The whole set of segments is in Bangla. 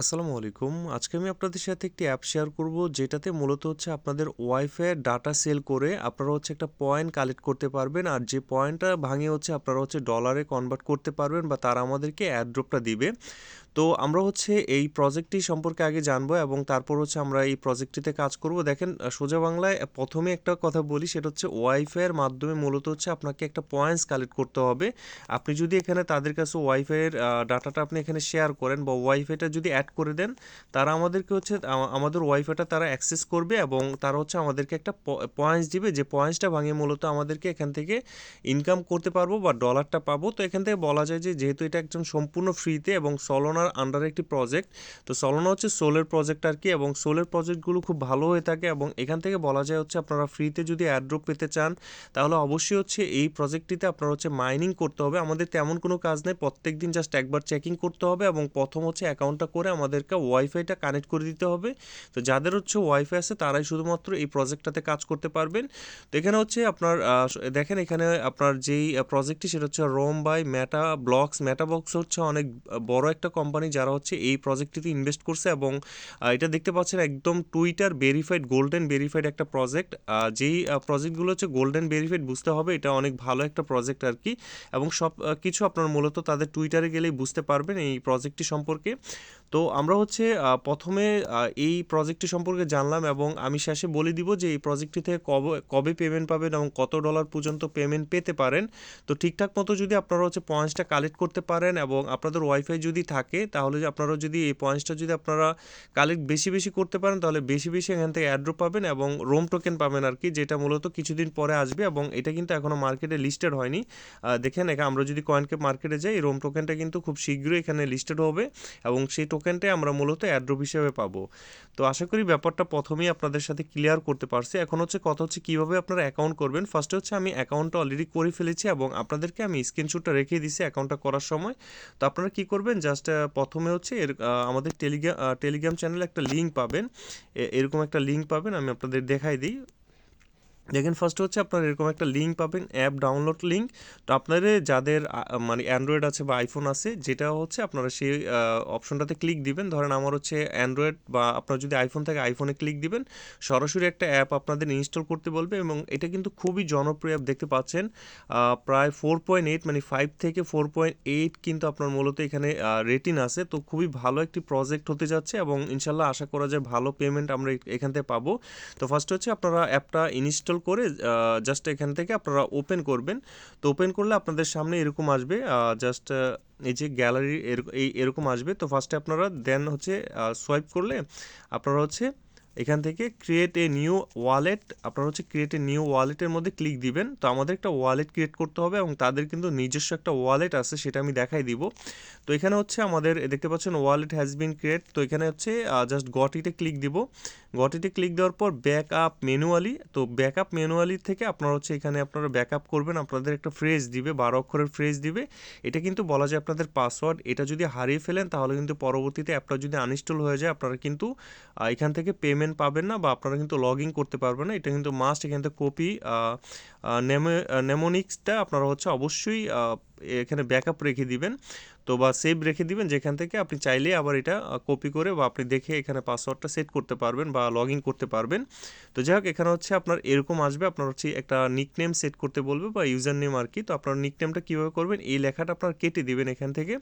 আসসালামু আলাইকুম। আজকে আমি আপনাদের সাথে একটি অ্যাপ শেয়ার করব, যেটাতে মূলত হচ্ছে আপনাদের ওয়াইফাই ডাটা সেল করে আপনারা হচ্ছে একটা পয়েন্ট কালেক্ট করতে পারবেন, আর যে পয়েন্টটা ভাঙে হচ্ছে আপনারা হচ্ছে ডলারে কনভার্ট করতে পারবেন বা তারা আমাদেরকে অ্যাড্রপটা দিবে। তো আমরা হচ্ছে এই প্রজেক্টটি সম্পর্কে আগে জানব এবং তারপর হচ্ছে আমরা এই প্রজেক্টটিতে কাজ করব। দেখেন সোজা বাংলায় প্রথমে একটা কথা বলি, সেটা হচ্ছে ওয়াইফাইয়ের মাধ্যমে মূলত হচ্ছে আপনাকে একটা পয়েন্টস কালেক্ট করতে হবে। আপনি যদি এখানে তাদের কাছে ওয়াইফাইয়ের ডাটাটা আপনি এখানে শেয়ার করেন বা ওয়াইফাইটা যদি অ্যাড করে দেন, তারা আমাদেরকে হচ্ছে আমাদের ওয়াইফাইটা তারা অ্যাক্সেস করবে এবং তারা হচ্ছে আমাদেরকে একটা পয়েন্টস দিবে যে পয়েন্টসটা ভাঙিয়ে মূলত আমাদেরকে এখান থেকে ইনকাম করতে পারব বা ডলারটা পাবো। তো এখান থেকে বলা যায় যে যেহেতু এটা একজন সম্পূর্ণ ফ্রিতে এবং সলোনার আন্ডারে একটি প্রজেক্ট তো সলোনা হচ্ছে সোলের প্রজেক্ট আর কি এবং সোলের প্রজেক্টগুলো খুব ভালো হয়ে থাকে এবং এখান থেকে বলা যায় হচ্ছে আপনারা ফ্রিতে যদি অ্যাড্রপ পেতে চান, তাহলে অবশ্যই হচ্ছে এই প্রজেক্টটিতে আপনার হচ্ছে মাইনিং করতে হবে। আমাদের তেমন কোনো কাজ নেই প্রত্যেক দিন জাস্ট একবার চেকিং করতে হবে এবং প্রথম হচ্ছে অ্যাকাউন্টটা করে আমাদেরকে ওয়াইফাইটা কানেক্ট করে দিতে হবে। তো যাদের হচ্ছে ওয়াইফাই আছে, তারাই শুধুমাত্র এই প্রজেক্টটাতে কাজ করতে পারবেন। তো এখানে হচ্ছে আপনার দেখেন এখানে আপনার যেই প্রজেক্টটি সেটা হচ্ছে Roam by Meta Blocks Meta Box হচ্ছে অনেক বড় একটা কোম্পানি যারা হচ্ছে এই প্রজেক্টটিতে ইনভেস্ট করছে এবং এটা দেখতে পাচ্ছেন একদম টুইটার ভেরিফাইড গোল্ডেন ভেরিফাইড একটা প্রজেক্ট যেই প্রজেক্টগুলো হচ্ছে গোল্ডেন ভেরিফাইড বুঝতে হবে, এটা অনেক ভালো একটা প্রজেক্ট আর কি এবং সব কিছু আপনার মূলত তাদের টুইটারে গেলেই বুঝতে পারবেন এই প্রজেক্টটি সম্পর্কে। তো আমরা হচ্ছে প্রথমে এই প্রজেক্টটি সম্পর্কে জানলাম এবং আমি শেষে বলে দিব যে এই প্রজেক্টটি থেকে কবে কবে পেমেন্ট পাবেন এবং কত ডলার পর্যন্ত পেমেন্ট পেতে পারেন। তো ঠিকঠাক মতো যদি আপনারা হচ্ছে পয়েন্টসটা কালেক্ট করতে পারেন এবং আপনাদের ওয়াইফাই যদি থাকে, তাহলে আপনারা যদি এই পয়েন্টসটা যদি আপনারা কালেক্ট বেশি বেশি করতে পারেন, তাহলে বেশি বেশি এখান থেকে অ্যাড্রপ পাবেন এবং রোম টোকেন পাবেন আর কি যেটা মূলত কিছুদিন পরে আসবে এবং এটা কিন্তু এখনও মার্কেটে লিস্টেড হয়নি। দেখেন এখানে আমরা যদি কয়েনকে মার্কেটে যাই রোম টোকেনটা কিন্তু খুব শীঘ্রই এখানে লিস্টেড হবে এবং সেই টোকেনটাই আমরা মূলত অ্যাড্রপ হিসেবে পাবো। তো আশা করি ব্যাপারটা প্রথমেই আপনাদের সাথে ক্লিয়ার করতে পারছি। এখন হচ্ছে কথা হচ্ছে কীভাবে আপনারা অ্যাকাউন্ট করবেন। ফার্স্টে হচ্ছে আমি অ্যাকাউন্টটা অলরেডি করে ফেলেছি এবং আপনাদেরকে আমি স্ক্রিনশটটা রেখে দিছি অ্যাকাউন্টটা করার সময়। তো আপনারা কী করবেন? জাস্ট প্রথমে হচ্ছে এর আমাদের টেলিগ্রাম টেলিগ্রাম চ্যানেলে একটা লিঙ্ক পাবেন। এরকম একটা লিঙ্ক পাবেন, আমি আপনাদের দেখাই দিই। দেখেন ফার্স্ট হচ্ছে আপনার এরকম একটা লিঙ্ক পাবেন অ্যাপ ডাউনলোড লিঙ্ক তো আপনাদের যাদের মানে অ্যান্ড্রয়েড আছে বা আইফোন আছে, যেটা হচ্ছে আপনারা সেই অপশনটাতে ক্লিক দিবেন। ধরেন আমার হচ্ছে অ্যান্ড্রয়েড বা আপনার যদি আইফোন থাকে আইফোনে ক্লিক দিবেন, সরাসরি একটা অ্যাপ আপনাদের ইনস্টল করতে বলবে এবং এটা কিন্তু খুবই জনপ্রিয় অ্যাপ দেখতে পাচ্ছেন। প্রায় ফোর পয়েন্ট এইট মানে ফাইভ থেকে ফোর পয়েন্ট এইট কিন্তু আপনার মূলত এখানে রেটিং আছে। তো খুবই ভালো একটি প্রজেক্ট হতে যাচ্ছে এবং ইনশাল্লাহ আশা করা যায় ভালো পেমেন্ট আমরা এখান থেকে পাবো। তো ফার্স্ট হচ্ছে আপনারা অ্যাপটা ইনস্টল ইনস্টল করে জাস্ট এখান থেকে আপনারা ওপেন করবেন। তো ওপেন করলে আপনাদের সামনে এরকম আসবে জাস্ট এই যে গ্যালারি এই এরকম আসবে। তো ফার্স্টে আপনারা দেন হচ্ছে সোয়াইপ করলে আপনারা হচ্ছে এখান থেকে ক্রিয়েট এ নিউ ওয়ালেট আপনারা হচ্ছে ক্রিয়েট এ নিউ ওয়ালেটের মধ্যে ক্লিক দিবেন। তো আমাদের একটা ওয়ালেট ক্রিয়েট করতে হবে এবং তাদের কিন্তু নিজস্ব একটা ওয়ালেট আছে, সেটা আমি দেখাই দিব। তো এখানে হচ্ছে আমাদের দেখতে পাচ্ছেন ওয়ালেট হ্যাজ বিন ক্রিয়েট তো এখানে হচ্ছে জাস্ট গটিতে ক্লিক দিব। গটিতে ক্লিক দেওয়ার পর ব্যাক আপ ম্যানুয়ালি তো ব্যাক আপ ম্যানুয়ালি থেকে আপনারা হচ্ছে এখানে আপনারা ব্যাক আপ করবেন, আপনাদের একটা ফ্রেজ দিবে, বারো অক্ষরের ফ্রেজ দিবে। এটা কিন্তু বলা যায় আপনাদের পাসওয়ার্ড এটা যদি হারিয়ে ফেলেন, তাহলে কিন্তু পরবর্তীতে অ্যাপটা যদি আনইনস্টল হয়ে যায়, আপনারা কিন্তু এখান থেকে পেমেন্ট পাবেন না বা আপনারা কিন্তু লগ ইন করতে পারবেন না। এটা কিন্তু মাস্ট এখান থেকে কপি নেমোনিক্সটা আপনারা হচ্ছে অবশ্যই এখানে ব্যাকআপ রেখে দিবেন। তো বা সেভ রেখে দিবেন, যেখান থেকে আপনি চাইলে আবার এটা কপি করে বা আপনি দেখে এখানে পাসওয়ার্ডটা সেট করতে পারবেন বা লগ ইন করতে পারবেন। তো যাই হোক, এখানে হচ্ছে আপনার এরকম আসবে, আপনার হচ্ছে একটা নিক নেম সেট করতে বলবে বা ইউজার নেম আর কি। তো আপনার নিক নেমটা কীভাবে করবেন, এই লেখাটা আপনার কেটে দিবেন এখান থেকে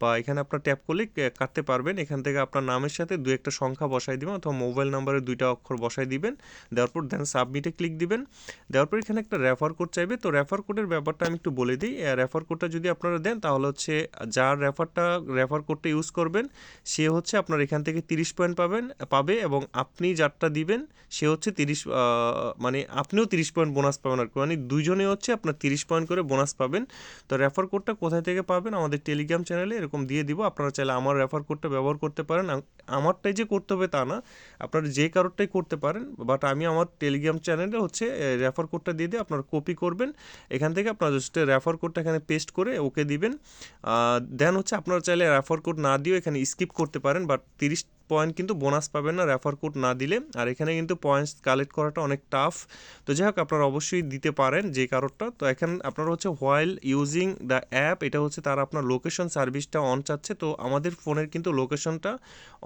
বা এখানে আপনার ট্যাপ করলে কাটতে পারবেন। এখান থেকে আপনার নামের সাথে দু একটা সংখ্যা বসাই দিবেন অথবা মোবাইল নাম্বারে দুইটা অক্ষর বসাই দিবেন। দেওয়ার পর দেন সাবমিটে ক্লিক দিবেন। দেওয়ার পর এখানে একটা রেফার কোড চাইবে, তো রেফার কোডের ব্যাপারটা আমি একটু বলে দিই। রেফার কোডটা যদি আপনারা দেন, তাহলে হচ্ছে যার রেফারটা রেফার কোডটা ইউজ করবেন, সে হচ্ছে আপনার এখান থেকে তিরিশ পয়েন্ট পাবেন, পাবে এবং আপনি যারটা দিবেন, সে হচ্ছে তিরিশ মানে আপনিও তিরিশ পয়েন্ট বোনাস পাবেন আর কি। মানে দুইজনে হচ্ছে আপনার তিরিশ পয়েন্ট করে বোনাস পাবেন। তো রেফার কোডটা কোথায় থেকে পাবেন? আমাদের টেলিগ্রাম চ্যানেলে এরকম দিয়ে দিব। আপনারা চাইলে আমার রেফার কোডটা ব্যবহার করতে পারেন। আমারটাই যে করতে হবে তা না। আপনারা যে কারোরটাই করতে পারেন বাট আমি আমার টেলিগ্রাম চ্যানেলে হচ্ছে রেফার কোডটা দিয়ে দিয়ে আপনারা কপি করবেন। এখান থেকে আপনারা জাস্ট রেফার কোডটা এখানে পেস্ট করে ওকে দিবেন। দেন হচ্ছে আপনারা চাইলে রেফার কোড না দিয়েও এখানে স্কিপ করতে পারেন বাট তিরিশ পয়েন্ট কিন্তু বোনাস পাবেন না রেফার কোড না দিলে। আর এখানে কিন্তু পয়েন্টস কালেক্ট করাটা অনেক টাফ তো যাই হোক, আপনারা অবশ্যই দিতে পারেন যে কারণটা তো এখানে আপনারা হচ্ছে হোয়াইল ইউজিং দ্য অ্যাপ এটা হচ্ছে তারা আপনার লোকেশন সার্ভিসটা অন চাচ্ছে। তো আমাদের ফোনের কিন্তু লোকেশনটা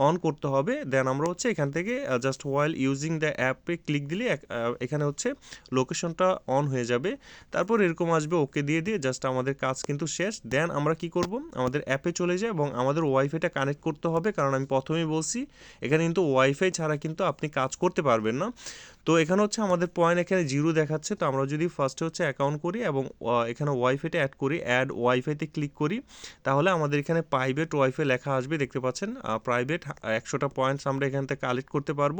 অন করতে হবে। দেন আমরা হচ্ছে এখান থেকে জাস্ট হোয়াইল ইউজিং দ্য অ্যাপে ক্লিক দিলে এখানে হচ্ছে লোকেশনটা অন হয়ে যাবে। তারপর এরকম আসবে ওকে দিয়ে দিয়ে জাস্ট আমাদের কাজ কিন্তু শেষ। দেন আমরা কি করব? আমাদের অ্যাপে চলে যাই এবং আমাদের ওয়াইফাইটা কানেক্ট করতে হবে। কারণ আমি প্রথমেই বলছি এখানে কিন্তু ওয়াইফাই ছাড়া কিন্তু আপনি কাজ করতে পারবেন না। তো এখানে হচ্ছে আমাদের পয়েন্ট এখানে জিরো দেখাচ্ছে, তো আমরা যদি ফার্স্টে হচ্ছে অ্যাকাউন্ট করি এবং এখানে ওয়াইফাইটা অ্যাড করি অ্যাড ওয়াইফাইতে ক্লিক করি, তাহলে আমাদের এখানে প্রাইভেট ওয়াইফাই লেখা আসবে, দেখতে পাচ্ছেন? প্রাইভেট একশোটা পয়েন্টস আমরা এখান থেকে কালেক্ট করতে পারব।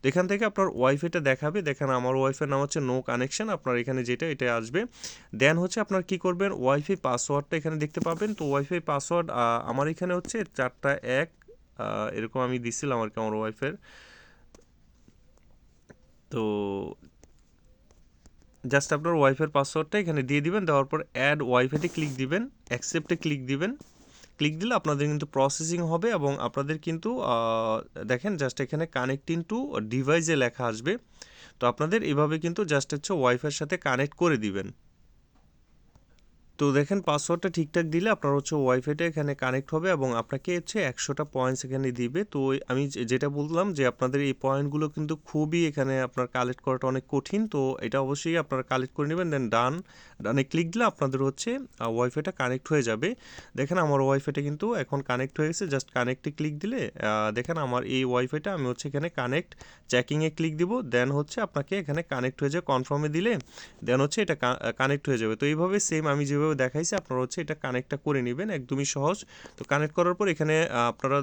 তো এখান থেকে আপনার ওয়াইফাইটা দেখাবে, দেখেন আমার ওয়াইফাই নাম হচ্ছে নো কানেকশন আপনার এখানে যেটা, এটা আসবে। দেন হচ্ছে আপনার কি করবেন? ওয়াইফাই পাসওয়ার্ডটা এখানে দেখতে পাবেন। তো ওয়াইফাই পাসওয়ার্ড আমার এখানে হচ্ছে চারটা এক এরকম আমি দিছিলাম আর কি আমার ওয়াইফের তো জাস্ট আপনার ওয়াইফের পাসওয়ার্ডটা এখানে দিয়ে দিবেন, দেওয়ার পর অ্যাড ওয়াইফাইতে ক্লিক দিবেন অ্যাকসেপ্টে ক্লিক দিবেন। ক্লিক দিলে আপনাদের কিন্তু প্রসেসিং হবে এবং আপনাদের কিন্তু দেখেন জাস্ট এখানে কানেক্টিং টু ডিভাইসে লেখা আসবে। তো আপনাদের এভাবে কিন্তু জাস্ট হচ্ছে ওয়াইফাইয়ের সাথে কানেক্ট করে দিবেন। তো দেখেন পাসওয়ার্ডটা ঠিকঠাক দিলে আপনার হচ্ছে ওয়াইফাইটা এখানে কানেক্ট হবে এবং আপনাকে হচ্ছে একশোটা পয়েন্টস এখানে দিবে। তো আমি যেটা বললাম যে, আপনাদের এই পয়েন্টগুলো কিন্তু খুবই এখানে আপনার কালেক্ট করাটা অনেক কঠিন। তো এটা অবশ্যই আপনারা কালেক্ট করে নেবেন দেন ডান ডানে ক্লিক দিলে আপনাদের হচ্ছে ওয়াইফাইটা কানেক্ট হয়ে যাবে। দেখেন আমার ওয়াইফাইটা কিন্তু এখন কানেক্ট হয়ে গেছে। জাস্ট কানেক্টে ক্লিক দিলে দেখেন আমার এই ওয়াইফাইটা আমি হচ্ছে এখানে কানেক্ট চেকিংয়ে ক্লিক দিব দেন হচ্ছে আপনাকে এখানে কানেক্ট হয়ে যায় কনফার্মে দিলে দেন হচ্ছে এটা কানেক্ট হয়ে যাবে। তো এইভাবে সেম আমি যেভাবে দেখাইছি, আপনারা হচ্ছে এটা কানেক্টটা করে নেবেন, একদমই সহজ। তো কানেক্ট করার পর এখানে আপনারা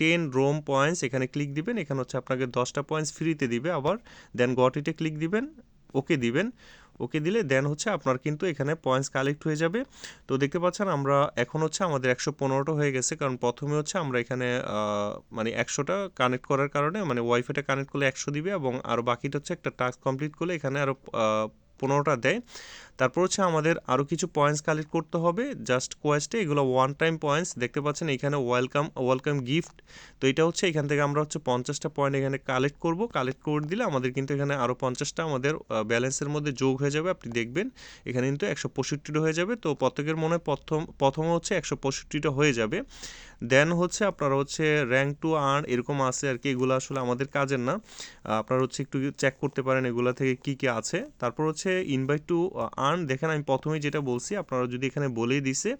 টেন রোম পয়েন্টস এখানে ক্লিক দিবেন, এখানে হচ্ছে আপনাকে দশটা পয়েন্টস ফ্রিতে দিবে আবার দেন গটিতে ক্লিক দিবেন ওকে দিবেন। ওকে দিলে দেন হচ্ছে আপনার কিন্তু এখানে পয়েন্টস কালেক্ট হয়ে যাবে। তো দেখতে পাচ্ছেন আমরা এখন হচ্ছে আমাদের একশো পনেরোটা হয়ে গেছে, কারণ প্রথমে হচ্ছে আমরা এখানে মানে একশোটা কানেক্ট করার কারণে মানে ওয়াইফাইটা কানেক্ট করলে একশো দিবে এবং আরও বাকিটা হচ্ছে একটা টাস্ক কমপ্লিট করলে এখানে আরও পনেরোটা দেয়। তারপর হচ্ছে আমাদের আরও কিছু পয়েন্টস কালেক্ট করতে হবে। জাস্ট কোয়েস্টে এগুলো ওয়ান টাইম পয়েন্টস দেখতে পাচ্ছেন এখানে ওয়েলকাম ওয়েলকাম গিফট তো এটা হচ্ছে এখান থেকে আমরা হচ্ছে পঞ্চাশটা পয়েন্ট এখানে কালেক্ট করব। কালেক্ট করে দিলে আমাদের কিন্তু এখানে আরও পঞ্চাশটা আমাদের ব্যালেন্সের মধ্যে যোগ হয়ে যাবে। আপনি দেখবেন এখানে কিন্তু একশো পঁয়ষট্টিটা হয়ে যাবে। তো প্রত্যেকের মনে প্রথম প্রথম হচ্ছে একশো পঁয়ষট্টিটা হয়ে যাবে। দেন হচ্ছে আপনার হচ্ছে র্যাঙ্ক টু আর্ন এরকম আছে আর কি। এগুলো আসলে আমাদের কাজের না। আপনারা হচ্ছে একটু চেক করতে পারেন এগুলা থেকে কি কি আছে। তারপর হচ্ছে ইনভাইট টু আর্ন দেখেন আমি প্রথমেই যেটা বলছি, আপনারা যদি এখানে বলেই দিছে,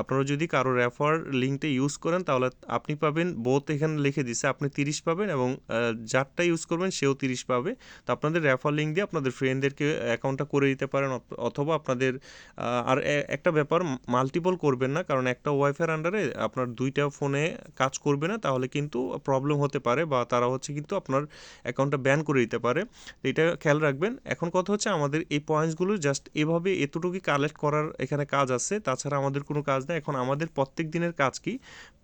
আপনারা যদি কারও রেফার লিঙ্কটা ইউজ করেন, তাহলে আপনি পাবেন বোথ এখানে লিখে দিছে, আপনি তিরিশ পাবেন এবং যারটা ইউজ করবেন সেও তিরিশ পাবে। তো আপনাদের রেফার লিঙ্ক দিয়ে আপনাদের ফ্রেন্ডদেরকে অ্যাকাউন্টটা করে দিতে পারেন অথবা আপনাদের আর একটা ব্যাপার মাল্টিপল করবেন না, কারণ একটা ওয়াইফাইয়ের আন্ডারে আপনার দুইটা ফোনে কাজ করবে না, তাহলে কিন্তু প্রবলেম হতে পারে বা তারা হচ্ছে কিন্তু আপনার অ্যাকাউন্টটা ব্যান করে দিতে পারে। এটা খেয়াল রাখবেন। এখন কথা হচ্ছে আমাদের এই পয়েন্টসগুলো জাস্ট এভাবে এতটুকুই কালেক্ট করার এখানে কাজ আছে। তাছাড়া আমাদের কোনো কাজ নেই। এখন আমাদের প্রত্যেক দিনের কাজ কি?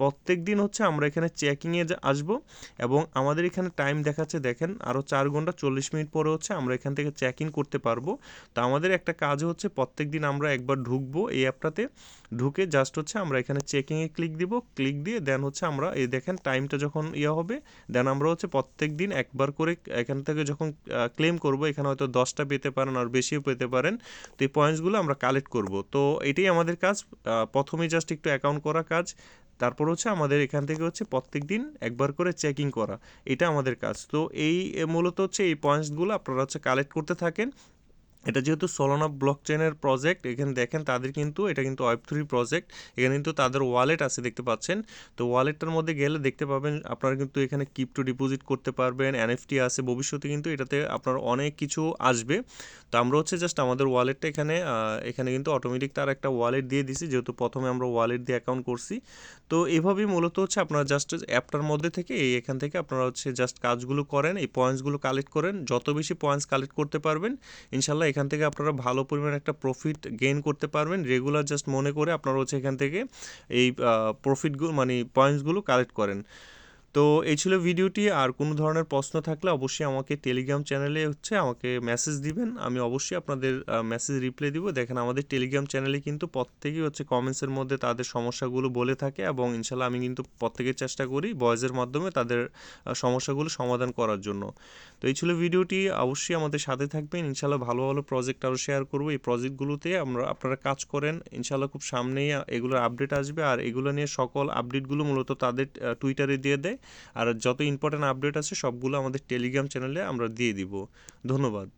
প্রত্যেক দিন হচ্ছে আমরা এখানে চেকিংয়ে আসব এবং আমাদের এখানে টাইম দেখাচ্ছে, দেখেন আরও চার ঘণ্টা চল্লিশ মিনিট পরে হচ্ছে আমরা এখান থেকে চেক ইন করতে পারব। তো আমাদের একটা কাজ হচ্ছে প্রত্যেক দিন আমরা একবার ঢুকবো এই অ্যাপটাতে ঢুকে জাস্ট হচ্ছে আমরা এখানে চেকিংয়ে ক্লিক দিব। ক্লিক দিয়ে দেন হচ্ছে আমরা এই দেখেন টাইমটা যখন ইয়ে হবে দেন আমরা হচ্ছে প্রত্যেক দিন একবার করে এখান থেকে যখন ক্লেম করব, এখানে হয়তো দশটা পেতে পারেন আর বেশিও পেতে পারেন। তো এই পয়েন্টসগুলো আমরা কালেক্ট করব। তো এটাই আমাদের কাজ। প্রথমে জাস্ট একটু অ্যাকাউন্ট করা কাজ। তারপর হচ্ছে আমাদের এখান থেকে হচ্ছে প্রত্যেক দিন একবার করে চেকিং করা। এটা আমাদের কাজ। তো এই মূলত হচ্ছে এই পয়েন্টসগুলো আপনারা হচ্ছে কালেক্ট করতে থাকেন। এটা যেহেতু সোলানা ব্লক চেনের প্রজেক্ট এখানে দেখেন তাদের কিন্তু, এটা কিন্তু ওয়েব থ্রি প্রজেক্ট এখানে কিন্তু তাদের ওয়ালেট আছে, দেখতে পাচ্ছেন? তো ওয়ালেটটার মধ্যে গেলে দেখতে পাবেন, আপনারা কিন্তু এখানে ক্রিপ্টো ডিপোজিট করতে পারবেন এনএফটি আছে, ভবিষ্যতে কিন্তু এটাতে আপনার অনেক কিছু আসবে। তো আমরা হচ্ছে জাস্ট আমাদের ওয়ালেটটা এখানে এখানে কিন্তু অটোমেটিক তার একটা ওয়ালেট দিয়ে দিছি, যেহেতু প্রথমে আমরা ওয়ালেট দিয়ে অ্যাকাউন্ট করছি। তো এভাবেই মূলত হচ্ছে আপনারা জাস্ট অ্যাপটার মধ্যে থেকে এই এখান থেকে আপনারা হচ্ছে জাস্ট কাজগুলো করেন, এই পয়েন্টসগুলো কালেক্ট করেন, যত বেশি পয়েন্টস কালেক্ট করতে পারবেন, ইনশাল্লাহ এখান থেকে আপনারা ভালো পরিমাণ একটা প্রফিট গেইন করতে পারবেন। রেগুলার জাস্ট মনে করে আপনারা হচ্ছে এখান থেকে এই প্রফিটগুলো মানে পয়েন্টসগুলো কালেক্ট করেন। তো এই ছিল ভিডিওটি। আর কোনো ধরনের প্রশ্ন থাকলে অবশ্যই আমাকে টেলিগ্রাম চ্যানেলে হচ্ছে আমাকে মেসেজ দিবেন। আমি অবশ্যই আপনাদের মেসেজ রিপ্লাই দিব। দেখেন আমাদের টেলিগ্রাম চ্যানেলে কিন্তু প্রত্যেকেই হচ্ছে কমেন্টসের মধ্যে তাদের সমস্যাগুলো বলে থাকে এবং ইনশাল্লাহ আমি কিন্তু প্রত্যেকের চেষ্টা করি ভয়েসের মাধ্যমে তাদের সমস্যাগুলো সমাধান করার জন্য। তো এই ছিল ভিডিওটি। অবশ্যই আমাদের সাথে থাকবেন। ইনশাল্লাহ ভালো ভালো প্রজেক্ট আরও শেয়ার করব। এই প্রজেক্টগুলোতে আমরা, আপনারা কাজ করেন। ইনশাল্লাহ খুব সামনেই এগুলোর আপডেট আসবে। আর এগুলো নিয়ে সকল আপডেটগুলো মূলত তাদের টুইটারে দিয়ে দেয়। আর যত ইম্পর্টেন্ট আপডেট আছে সবগুলো আমাদের টেলিগ্রাম চ্যানেলে আমরা দিয়ে দিব। ধন্যবাদ।